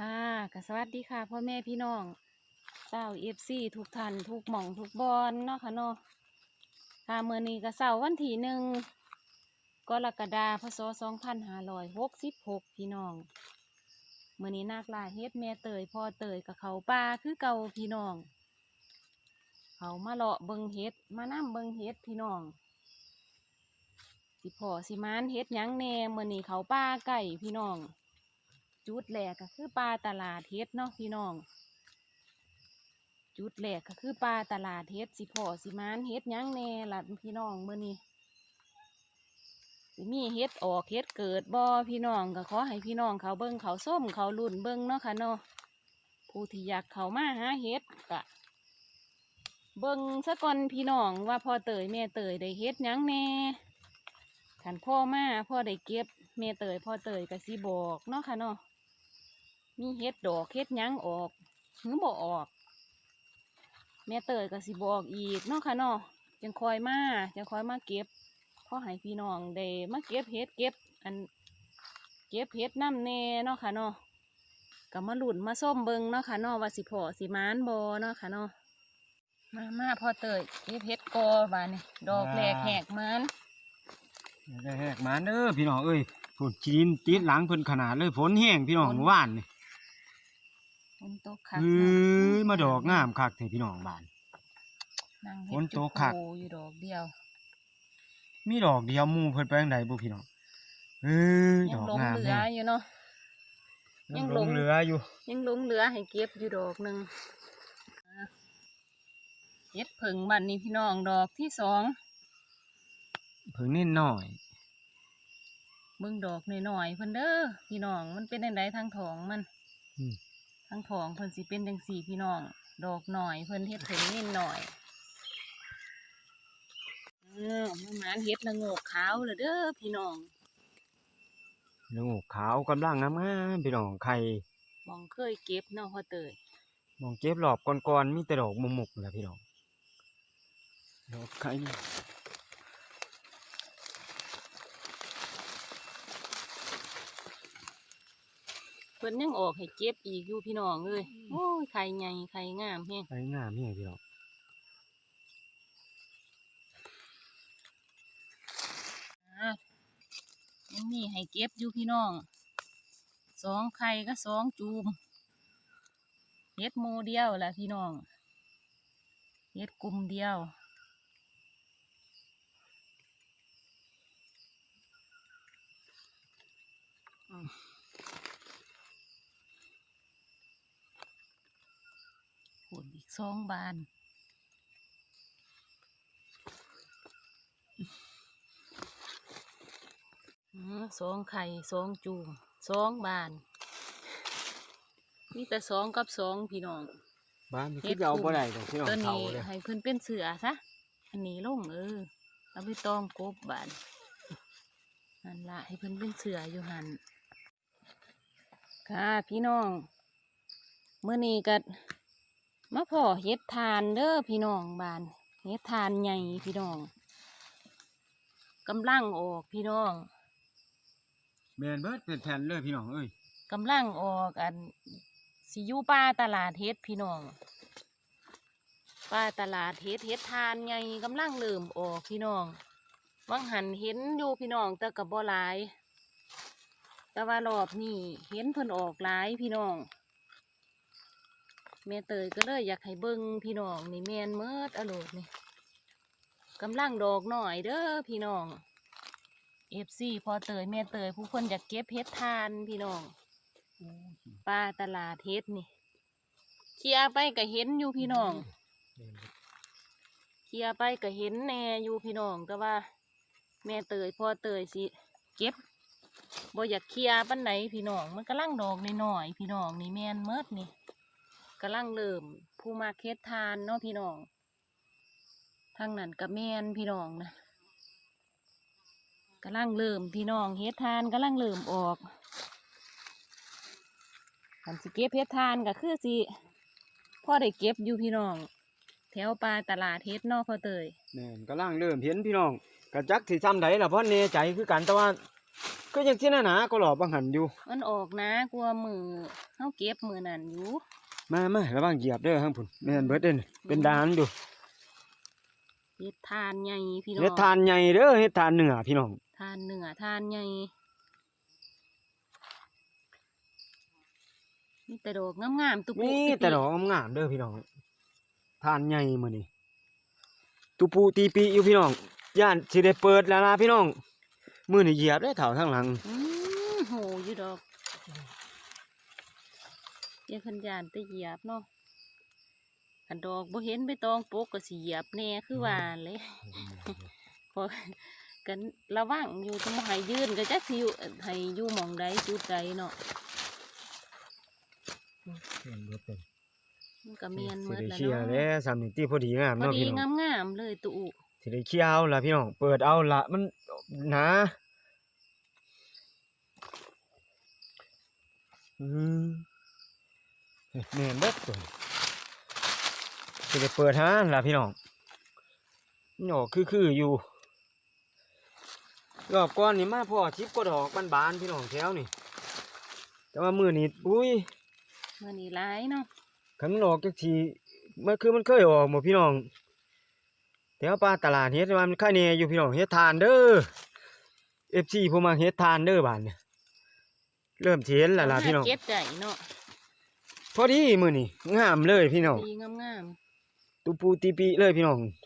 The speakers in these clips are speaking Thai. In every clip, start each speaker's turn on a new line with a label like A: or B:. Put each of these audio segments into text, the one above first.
A: ค่ะกสวัสดีค่ะพ่อแม่พี่น้องเจ้าเอฟซีทุกท่านทุกหม่องทุกบอลเนาะค่ะเนาะค่ะเมื่อนี้ก็เสาร์วันที่หนึ่งกรกฎาคมพศสองพันห้าร้อยหกสิบหกพี่น้องเมื่อนี้นากลาเฮ็ดแม่เตยพ่อเตยกับเขาป่าคือเก่าพี่น้อง เขามาเลาะเบิงเฮ็ดมานั่เบิงเฮ็ดพี่น้อง สิพ่อสิมานเฮ็ดยังแหน่เมื่อนี้เขาป่าไก่พี่น้อง จุดแรกก็คือปลาตลาดเฮ็ดเนาะพี่น้อง จุดแรกก็คือปลาตลาดเฮ็ดสิพ่อสิมานเฮ็ดยังแน่ล่ะพี่น้องเมื้อนี้สิมีเฮ็ดออกเฮ็ดเกิดบ่พี่น้องก็ขอให้พี่น้องเขาเบิ่งเขาส้มเขาลุ่นเบิ่งเนาะค่ะเนาะผู้ที่อยากเขามาหาเฮ็ดก็เบิ่งซะก่อนพี่น้องว่าพ่อเตยแม่เตยได้เฮ็ดยังแน่ขันพ่อมาพ่อได้เก็บแม่เตยพ่อเตยก็สิบอกเนาะค่ะเนาะ มีเฮ็ดดอกเฮ็ดหยังออกหรือบ่ออก แม่เตยก็สิบอกอีกเนาะค่ะเนาะจังคอยมาจังคอยมาเก็บพอให้พี่น้องได้มาเก็บเฮ็ดเก็บอันเก็บเฮ็ดน้ำแน่เนาะค่ะเนาะก็มาหลุนมาส้มเบิงเนาะค่ะเนาะว่าสิพอสิมานบ่เนาะค่ะเนาะมามาพ่อเตยเก็บเฮ็ดกอบานนี่ดอกแหลกแหกมัน
B: ได้แหกมาเด้อพี่น้องเอ้ยฝนจีนติดหลังเพิ่นขนาดเลยฝนแห้งพี่น้องเมื่อวานนี่
A: ฝ นตกคัก
B: เอ้ยมาดอกงามคักแท้พี่น้องบ้าน
A: นั่ง
B: ฝ
A: เฮ็
B: น
A: ด
B: ต
A: จุ
B: กคัก
A: โคอยู่ดอกเดียว
B: มีดอกเดียวหมู่เพิ่นไปทางใดบ่พี่น้องเอ้ยด
A: ยัง
B: อก
A: หลง
B: งาม
A: เหลือ
B: แฮะ
A: อยู่เนาะ ยังหลง
B: เหลืออยู่
A: ยังหลงเหลือให้เก็บอยู่ดอกหนึ่งอะเฮ็ดผึ่งบันนี้พี่น้องดอกที่สอง
B: เพิ่งนิดหน่อย
A: เบิ่งดอกหน่อยๆเพิ่นเด้อพี่น้องมันเป็นจังไดทางท้องมัน
B: อืม
A: ทางท้องเพิ่นสิเป็นจังสี่พี่น้อง ดอกหน่อยเพิ่นเฮ็ดผึ่งนิดหน่อยเออมาหมานเฮ็ดละโงกขาวเลยเด้อพี่น้อง
B: โอ้ขาวกำลังงามๆพี่น้องไข่
A: มองเคยเก็บเนาะพ่อเตย
B: มองเก็บรอบก่อนๆมีแต่ดอกมุกๆแหละพี่น้องดอกไข่
A: พิ่นยังออกให้เก็บอีกอยู่พี่น้องเอ้ยโอ้ยไข่ใหญ่ไข่งามแฮง
B: ไข่งามแฮงพี่น้อง
A: อะยังมีให้เก็บอยู่พี่น้องสองไข่ก็สองจูมเฮ็ดหมูเดียวล่ะพี่น้องเฮ็ดกลุ่มเดียว อืมผลอีก สองบานอืมสองไข่สองจูงสองบาน มีแต่สองกับสองพี่น้อง
B: บ้านนี่
A: เฮ็
B: คือ
A: ด
B: จะเอา
A: คุม
B: บ่ได้ดอกพี่น้อง
A: ตัว
B: เฒ่า
A: นี้
B: เลย
A: ให้เพิ่นเป็นเสือซะอันนี้ลงเออเอาไปตองกบบานนั่นละให้เพิ่นเป็นเสืออยู่หันค่ะพี่น้องเมื่อนี้ก็ มาพ่อเฮ็ดทานเด้อพี่น้องบานเฮ็ดทานใหญ่พี่น้องกำลังออกพี่น้อง
B: แม่นเบิดเป็นแผ่นเลยพี่น้องเอ้ย
A: กำลังออกอันสิอยูป้าตลาดเฮ็ดพี่น้องป้าตลาดเฮ็ดเฮ็ดทานไงกำลังเริ่มออกพี่น้องวังหันเห็นอยู่พี่น้องแต่กับบ่หลาย แต่ว่ารอบนี้เห็นเพิ่นออกหลายพี่น้อง แม่เตยก็เลยอยากให้เบิ่งพี่น้องนี่แมนเมิดอโลดนี่กำลังดอกหน่อยเด้อพี่น้องเอฟซีพอเตยแม่เตยผู้คนอยากเก็บเฮ็ดทานพี่น้องปลาตลาดเฮ็ดนี่เคลียร์ไปก็เห็นอยู่พี่น้องเคลียร์ไปก็เห็นแน่อยู่พี่น้องแต่ว่า แม่เตยพอเตยสิเก็บบ่อยากเคลียร์ปั้นไหนพี่น้องมันกำลังดอกน้อยๆพี่น้องนี่แม่นเมิดนี่ กำลังเริ่ม ผู้มาเฮ็ดทานเนาะพี่น้องทางนั้นก็แม่นพี่น้องนะกำลังเริ่มพี่น้องเฮ็ดทานกำลังเริ่มออกคันสิเก็บเฮ็ดทานก็คือสิพ่อได้เก็บอยู่พี่น้อง แถวปลาตลาดเฮ็ดเนอกพ่อเตย
B: แม่นกำลังเริ่มเห็นพี่น้องกระจักสิซ้ำใดล่ะเพราะแน่ใจคือกันแต่ว่าก็ยังที่หน้าหนาก็หลอบบังหันอยู่
A: มันออกนะกลัวมือเฮาเก็บมือนั่นอยู่
B: มามาระวังเหยียบเด้อข้างพุ่นแม่นเบิดเด้อนี่เป็นดานอยู่
A: เฮ็ดทานใหญ่พี่น้อง
B: เฮ็ดทานใหญ่เด้อเฮ็ดทานเหนือพี่น้อง
A: ทานเนื้อทานใหญ่มีแต่ดอกงามๆตุปุ
B: มี
A: ติ
B: แต่ดอกงามๆเด้อพี่น้องทานใหญ่มื้อนี้ตุปูตีปีอยู่พี่น้องย่านสิได้เปิดแล้วนะพี่น้องมื้อนี้เหยียบได้อเถ่าทางหลัง
A: อืมโหอยู่ดอกเดี๋ ยวเพิ่นยานแตะเหยียบเนาะคันดอกบ่เห็นไปตองปกก็สิเหยียบแน่คือว่าเลยพอกันระวังอยู่ต้องให้ยืนก็จักสิอยู่ให้อยู่หม่องใดจุดใดเนาะมันก็เมียนหม
B: สิ
A: ด
B: ได้
A: แล้ว
B: เคลียร์
A: เนาะ
B: แล้วสามนิติพอดีงาม
A: พอ
B: เนาะ
A: ดี
B: พี่น้อง
A: งามๆเลยตุ
B: สิได้เคลียร์เอาล่ะพี่น้องเปิดเอาละมันหนาอืม แม่นเบิดตัวสิได้เปิดหาล่ะพี่น้องนี่ออกคือๆอยู่รอบก่อนนี่มาพ่อชิปก็ดอกบานๆพี่น้องแถวนี่ แต่ว่ามื้อนี้อุ้ย
A: มื้อนี้หลายเนาะ
B: คันมันออกจักทีมันคือมันเคยออกหมดพี่น้องแถวป่าตลาดเฮ็ดว่ามันค่ายแหน่อยู่พี่น้องเฮ็ดทานเด้อ FC ผมมาเฮ็ดทานเด้อบาดเนี่ยเริ่มสิเห็นแล้วล่ะพี่น้อง
A: เก็บได้เนาะ
B: พอดีมื้อนี้งามเลยพี่น้อง
A: ดีงาม
B: ตูปูตีปีเลยพี่น้อง
A: ๆ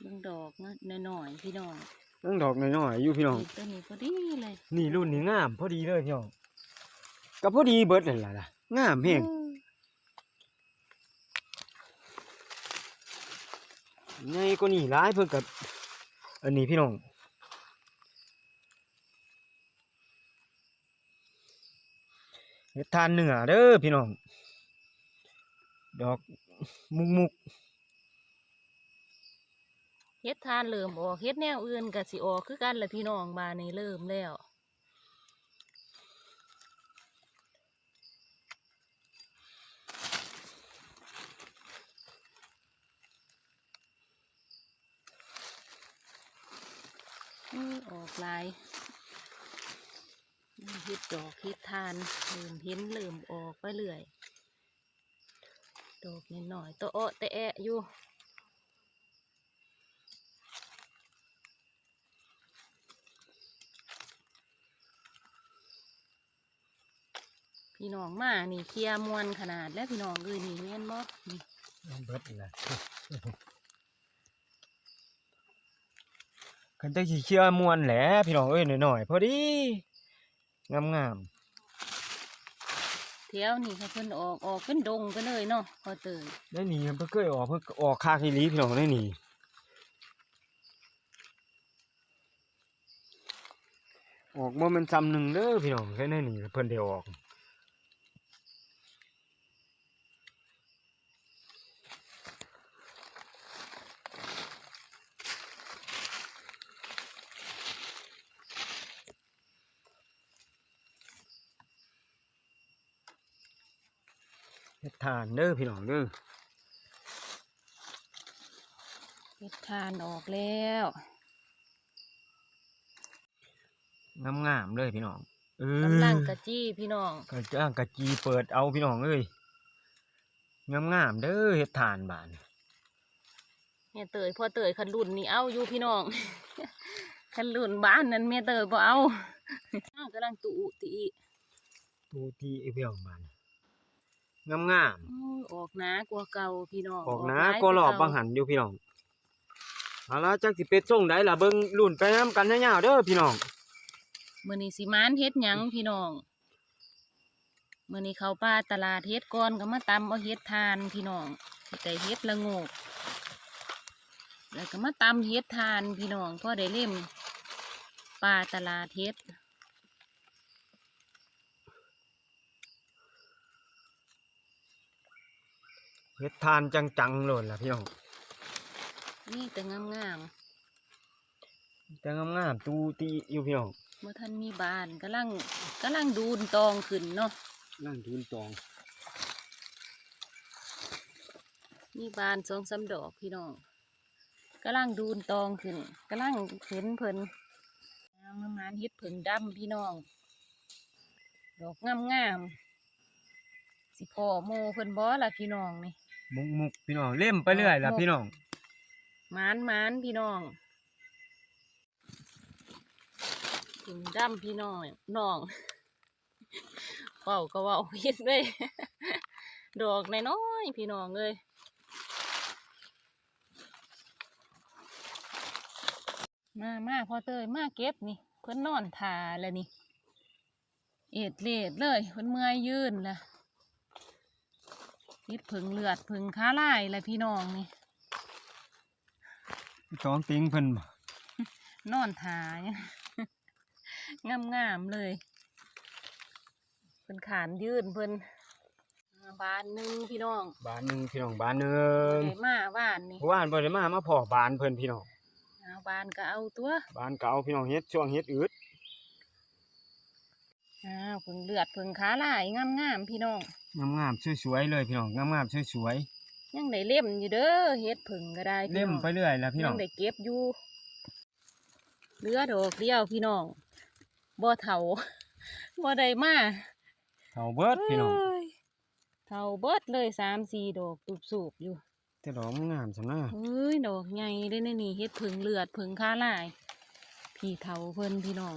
A: เบิ่งดอกนะน้อยๆพี่น้อง
B: นั่งดอกน้อยๆอยู่พี่น้อง
A: นี่ตัวนี้พอดีเลย
B: นี่รุ่นนี้งามพอดีเลยพี่น้องก็พอดีเบิดนั่นล่ะล่ะงามแฮง
A: อืม
B: ใหญ่กว่านี้หลายเพิ่นกับอันนี้พี่น้อง เฮ็ดทานเนื้อเด้อพี่น้อง ดอกมุกมุก
A: เฮ็ดทานเริ่มออกเฮ็ดแนวอื่นก็สิออกคือกันแหละพี่น้องบานนี้เริ่มแล้วออกลาย เฮ็ดดอกเฮ็ดทานเริ่มเห็นเริ่มออกไปเรื่อยดอกนิดหน่อยๆตัวอ้อแต่แอะอยู่พี่น้องมานี่เคลียร์มวนขนาดแล้วพี่น้องเอ้ยนี่แม่นบ่นี่
B: เบิดล่ะคันจักสิเชื่อมวนแหละพี่น้องเอ้ยหน่อยๆพอดี งาม
A: แถวนี่เขาเพิ่นออกออกเป็นดงไปเลยเนาะพอเตย
B: ๆได้หนีเพิ่นเคยออกเพิ่นออกคากอีหลีพี่น้องได้หนีออกบ่แม่นซ้ำหนึ่งเด้อพี่น้องแค่ได้หนีเพิ่นได้ออก ทานเด้อพี่น้องเด้อ
A: เฮ็ดทานออกแล้ว
B: งามๆเลยพี่น้องเออกำ
A: ลังกะจี้พี่น้อง
B: กระจ้างกะจีเปิดเอาพี่น้องเอ้ยงามๆเด้อเฮ็ดทานบาน
A: แม่เตยพอเตยคันรุ่นนี่เอาอยู่พี่น้องคันรุ่นบ้านนั้นแม่เตยบ่เอาอ้าวกำลังตุติ
B: ตูตีไอ้พี่น้องบาน งาม
A: อู้ออกหนากว่าเก่าพี่น้อง
B: ๆออกนะ
A: หลาย
B: ก็รอบ
A: ว่า
B: บางหันอยู่พี่น้องเอาละจักสิเป็ดส่งได้ล่ะเบิ่งรุ่นไปนํกันยาวๆเด้อพี่น้อง
A: มื้อนี้สิมานเฮ็ดหยังพี่น้องมื้อนี้เข้าป่าตลาดเฮ็ดก่อนก็มาตำเอาเฮ็ดทานพี่น้องแต่เฮ็ดละโงกแล้วก็มาตำเฮ็ดทานพี่น้องพอได้เล่มป่าตลาดเฮ็ด
B: เฮ็ดทานจังๆโลดล่ะพี่น้อง
A: นี่แต่งาม
B: แต่งามๆตูตีอยู่พี่น้อง
A: ๆเมื่อท่านมีบานกำลังกำลังดูนตองขึ้นเนาะ
B: นั่งทุนตอง
A: มีบานสองสามดอกพี่น้องกำลังดูนตองขึ้นกำลังเห็นเพิ่นเอาน้ำมันเฮ็ดผึ่งดำพี่น้อง ดอกงามงามๆสิพ่อโมเพิ่นบ่ล่ะพี่น้องนี่
B: มุกมุกพี่น้องเล่มไปเรื่อยล่ะพี่น้อง
A: หมานหมานพี่น้องผึ่งดำพี่น้องน้องเว้าก็เว้าผิดเว้ยดอกน้อยๆพี่น้องเอ้ยมามาพอเตยมาเก็บนี่ เพิ่นนอนทาแล้วนี่ เอ็ดเลดเลยเพิ่นเมื่อยยืนละ พิดผึ่งเลือดผึ่งขาลายละพี่น้องนี่
B: สองติงเพิ่นบ่
A: นอนทาเนี่ยงามงามๆเลยเพิ่นขานยืนเพิ่นมาบานหนึงพี่น้อง
B: บานหนึงพี่น้องบานหนึง
A: ได้มาบ้านนี่
B: เพราะว่าบ่ได้มามาพ่อบานเพิ่นพี่น้อง
A: เอาบานก็เอาตัว
B: บานเก่าพี่น้องเฮ็ดช่วงเฮ็ดอืด
A: อ้าวผึ่งเลือดผึ่งขาลายงามงามๆพี่น้อง
B: งามๆสวยๆเลยพี่น้องงามๆสวย
A: ยังได้เล่มอยู่เด้อเฮ็ดผึ่งก็ได้
B: ๆ
A: พี่
B: เล่ม
A: น้อง
B: ไปเรื่อยล่ะพี่น้
A: ยั
B: อง
A: งได้เก็บอยู่เหลือดอกเดียวพี่น้องบ่เฒ่าบ่ได้มา
B: เฒ่าเบิดพี่น้อง
A: เอ้ยเฒ่าเบิดเลยสามสี่ดอกตุบสูบอยู่
B: แต่ดอกมันงามซำนะ
A: เอ้ยดอกใหญ่เลยนะนี่เฮ็ดผึ่งเลือดผึ่งขาลายพี่เฒ่าเพิ่นพี่น้อง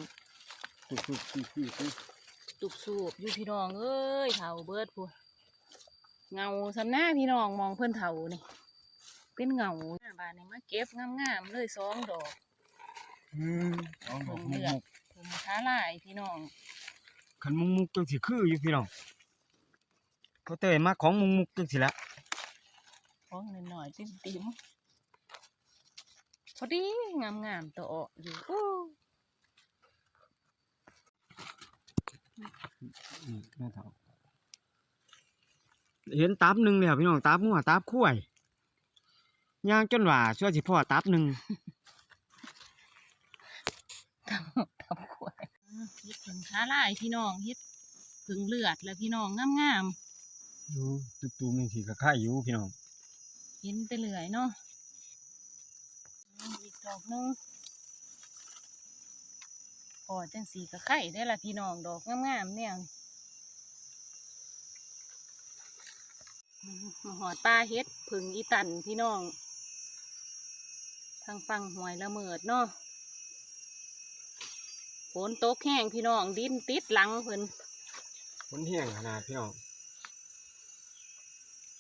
B: ตุ๊กๆๆ
A: ตุบสูบอยู่พี่น้องเอ้ยเฒ่าเบิดพูนเงาสำหน้าพี่น้องมองเพิ่นเฒ่านี่เป็นเงาบานนี้มาเก็บงามๆเลยสองดอก
B: ๆอืมเอาดอกมุก
A: ผึ่งขาลายพี่น้อง
B: ๆคันมุกๆจังสิคืออยู่พี่น้องก็เตยมาของมุกๆจังสิละ
A: ฟ้องหน่อยๆจิ้มติ๋มพอดีงามๆตัวออกอยู่ โอ้
B: อืมแม่เฒ่าเห็นตับหนึ่งแล้วพี่น้องตับงัวตับคุ้ยย่างจนว่าช่วยสิพ่อตับหนึ่ง
A: ทำทำขวายเฮ็ดผึ่งขาลายพี่น้องเฮ็ดผึ่งเลือดแล้วพี่น้องงาม
B: อยู่ตุ้มๆจังสิก็ค่ายอยู่พี่น้อง
A: เห็นไปเรื่อยเนาะอีกดอกนึง อจังสีก็ไข่ได้ละพี่น้องดอกงามๆเนี่ยอืมมาหอดปลาเฮ็ดผึ่งอีตันพี่น้อง ทางฟังหวยละเมิดเนาะฝนตกแห้งพี่น้องดินติดหลังเพิ่น
B: มันแห้งขนาดพี่น้อง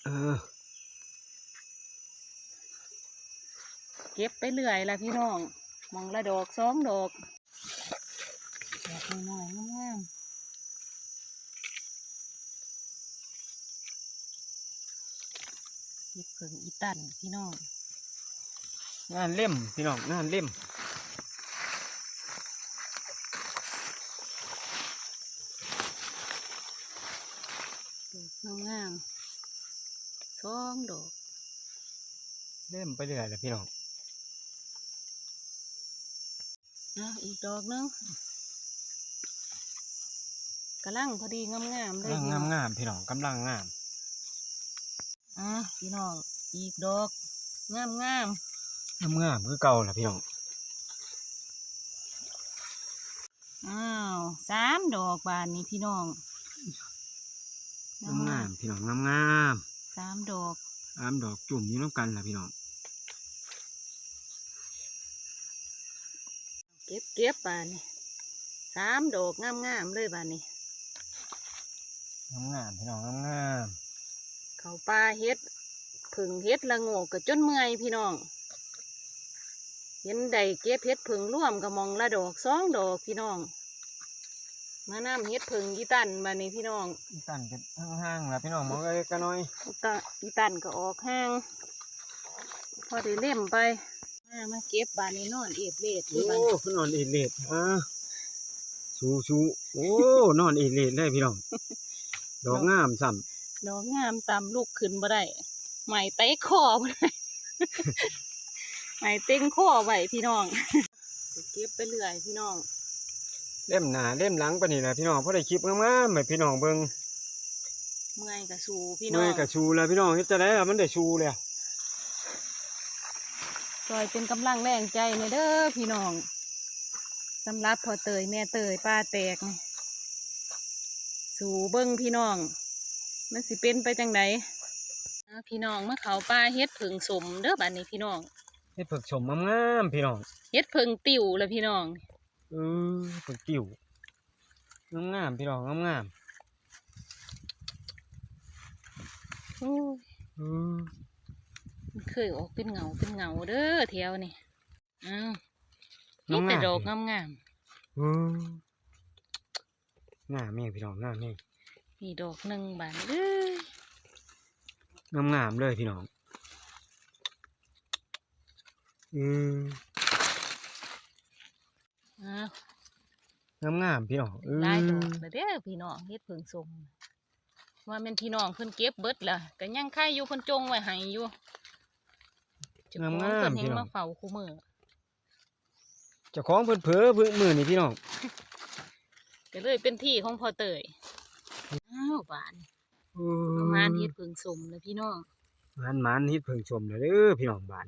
B: เออ
A: เก็บไปเรื่อยละพี่น้องมองละดอกสองดอก ดอกน้อยๆงามๆเฮ็ดเพิ่งอีตันพี่น้อง
B: งานเล่มพี่น้องงานเล่ม
A: ดอกงามๆสองดอก
B: เล่มไปเรื่อยแหละพี่น้อง
A: นะอีกดอกหนึง กำลังพอดีงามๆเลย
B: งาม
A: พี่น้อง
B: งามๆพี่น้องกำลังงาม
A: อะพี่น้องอีกดอกงามงาม
B: งามงามคือเก่าล่ะพี่น้อง
A: ๆอ้าวสามดอกบานนี้พี่น้อง
B: งามงามพี่น้องงามงาม
A: สามดอก
B: อามดอกจุ่มอยู่น้ำกันล่ะพี่น้อง
A: เก็บเก็บบานนี้สามดอกงามงามๆเลยบานนี้
B: งามงามพี่น้องงามงาม
A: เขาปลาเฮ็ดผึ่งเฮ็ดละโงกกะจนเมื่อยพี่น้อง เห็นใดเก็บเฮ็ดผึ่งร่วมกับมองละดอกสองดอกพี่น้องมาน้ำเฮ็ดผึ่งอีตันบานนี้พี่น้อง
B: อีตันเป็นห้างๆล่ะพี่น้องมองเอ้ยกันหน่อย
A: อีตาอีตันก็ออกห้าง พอได้เล่มไปมามาเก็บบานนี้นอนเอียบเลด
B: โอ้
A: ที่บาน
B: คือนอนเอดเลดอะชูชูโอ้นอนเอดเลดเลยพี่น้อง ดอกงามซ้ำ
A: ดอกงามซ้ำลูกขึ้นบ่ได้ใหม่เตะคอบ่ได้ใหม่เต็งคอไว้พี่น้องเดี๋ยวเก็บไปเรื่อยพี่น้อง
B: เล่มหน้าเล่มหลังปะนี่นะพี่น้องพอได้คลิปงามๆให้พี่น้องเบิ่ง
A: เมื่อยกับสูพี่น้อ
B: เมื่
A: ง
B: อยกับชูแล้วพี่น้องเฮ็ดจะได้ล่ะมันได้ชูแล้ว
A: ฝอยเป็นกำลังแรงใจในเด้อพี่น้องสำหรับพอเตยแม่เตยป้าแตกนี่ สู่เบิ้งพี่น้อง มันสิเป็นไปจังไดอ่าพี่น้องมาเขาป้าเฮ็ดผึ่งสมเด้อบัดนี้พี่น้อง
B: เฮ็ดเผือกชมงามๆพี่น้อง
A: เฮ็ดผึ่งติ่วแล้วพี่น้อง
B: เออเผือกติ๋วงามๆพี่น้องงาม
A: โอ้ย
B: ๆเออ
A: มันเคยออกเป็นเงาเป็นเงาเด้อแถวนี่อ้าว
B: งา
A: นี่
B: ม
A: แต่
B: ๆ
A: ดอกงาม
B: เอ องามแม่พี่น้องงามแม่
A: ๆมีดอกหนึ่งบานเอ้ย
B: งามๆเลยพี่น้องเออ
A: อ้าว
B: งามๆพี่น้องเออ
A: หลายดอกแล้วเด้อพี่น้องเฮ็ดผึ่งสมว่าแม่นพี่น้องเพิ่นเก็บเบิดล่ะก็ยังใครอยู่เพิ่นจงไว้ให้อยู่เจ้าของ
B: งามๆ
A: เพิ่น
B: พี่
A: ยัง
B: น้อง
A: มาเฝ้าคู่มือ
B: เจ้าของเพิ่นเผลอเพิ่นมือนี่พี่น้อง
A: ก็เลยเป็นที่ของพ่อเตยอ้าวบาน
B: เอ
A: ประมาณเฮ็ดผึ่งสมแล้วพี่น้อง
B: มันมันเฮ็ดเพิ่งชมเลยเด้อพี่น้องบ้าน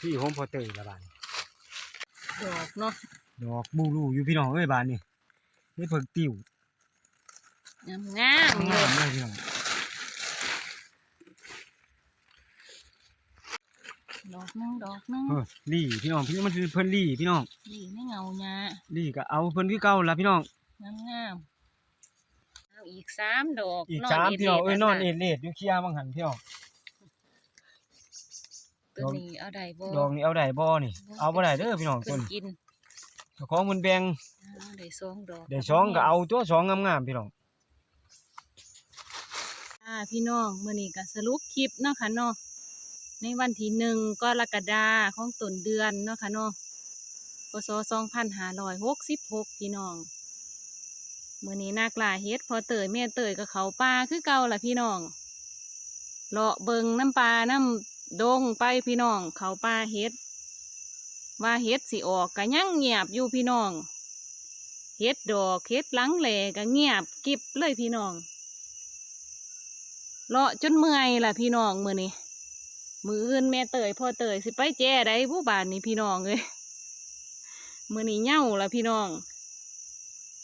B: พี่ของพ่อเตยละบ้าน
A: ดอกเนาะ
B: ดอกบูรูอยู่พี่น้องเอ้ยบ้านนี่เฮ็ดเพิ่งติ๋ว
A: งามงามๆเล
B: งายมเลยพี่น้อง
A: อกหนึงดอกหนึง
B: เออลี่พี่น้องพี่มันคือเพิ่นลี่พี่น้อง
A: นี่ไม่เงาหญ้า
B: ลี่ก็เอาเพิ่นคือเก่าละพี่น้อง
A: งามงามๆเอาอีกสามดอก
B: อีก
A: น
B: สาม
A: ด
B: พี่น้อง
A: ด
B: เอ้ย
A: ๆ
B: นอนะเอ็ดเลดอยู่เคลียร์บังหันพี่น้อง
A: ตัวนี้เอาได้บ่
B: ดอกนี้เอาได้บ่นี่ เอาบ่ได้เด้อพี่น้อง
A: เพิ่
B: ต้
A: น
B: น
A: กิน
B: เจ้าของเพิ่นแบ่ง
A: อ้าวได้สองดอก
B: ได้สองก็เอาตัวสองงามๆพี่น้อง
A: อ่าพี่น้องมื้อนี้ก็สรุปคลิปเนาะค่ะเนาะ ในวันที่หนึ่งกรกฎาของต้นเดือนเนาะค่ะเนาะพศสองพันห้าร้อยหกสิบหกพี่น้องเมื้อนี้นากลาเฮ็ดพอเตยแม่เตยกับเขาป่าคือเก่าล่ะพี่น้องเลาะเบิงน้ำปลาน้ำดงไปพี่น้อง เขาป่าเฮ็ดว่าเฮ็ดสิออกก็ยังเงียบอยู่พี่น้องเฮ็ดดอกเฮ็ดหลังแหล่ก็เงียบกิบเลยพี่น้องเลาะจนเมื่อยล่ะพี่น้องเมื่อนี้ มืออื่นแม่เตยพ่อเตยสิไปแจ้ได้ผู้บานนี่พี่น้องเลยมือนี้เหย่าละพี่น้อง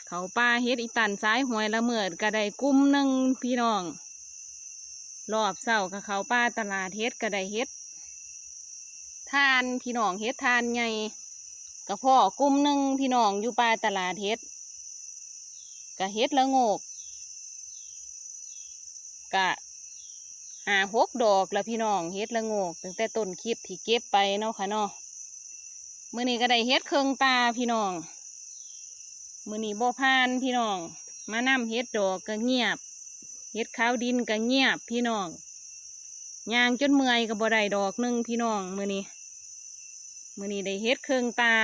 A: เขาป้าเฮ็ดอีตันซ้ายหวยละเมิดก็ไดกุ้มหนึ่งพี่น้องรอบเศร้ากับเขาป้าตลาดเฮ็ดก็ไดเฮ็ดทานพี่น้องเฮ็ดทานไงกับพ่อกุ้มหนึ่งพี่น้องอยู่ป้าตลาดเฮ็ดก็เฮ็ดละโงกกะ หาหกดอกล้วพี่น้องเฮ็ดละโงกตั้งแต่ต้นคลิปที่เก็บไปเนาะค่ะเนาะมื้อนี้ก็ได้เฮ็ดเครื่องตาพี่น้องมื้อนี้บ่พานพี่น้อง มานำเฮ็ดดอกก็เงียบเฮ็ดข้าวดินก็เงียบพี่น้องยางจนเมื่อยก็บ่ได้ดอกหนึงพี่น้องมื้อนี้มื้อนี้ได้เฮ็ดเครื่องตา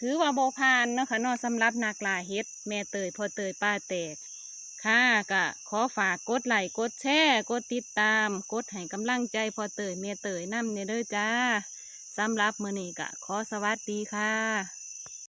A: ถือว่าบ่พานเนาะค่ะเนาะสำหรับนักล่าเฮ็ดแม่เตยพ่อเตยป้าแตก ค่ะก็ขอฝากกดไลค์กดแชร์กดติดตาม กดให้กำลังใจพอเตยเมียเตยนำเนเด้อจ้าสำหรับมือนี้ก็ขอสวัสดีค่ะ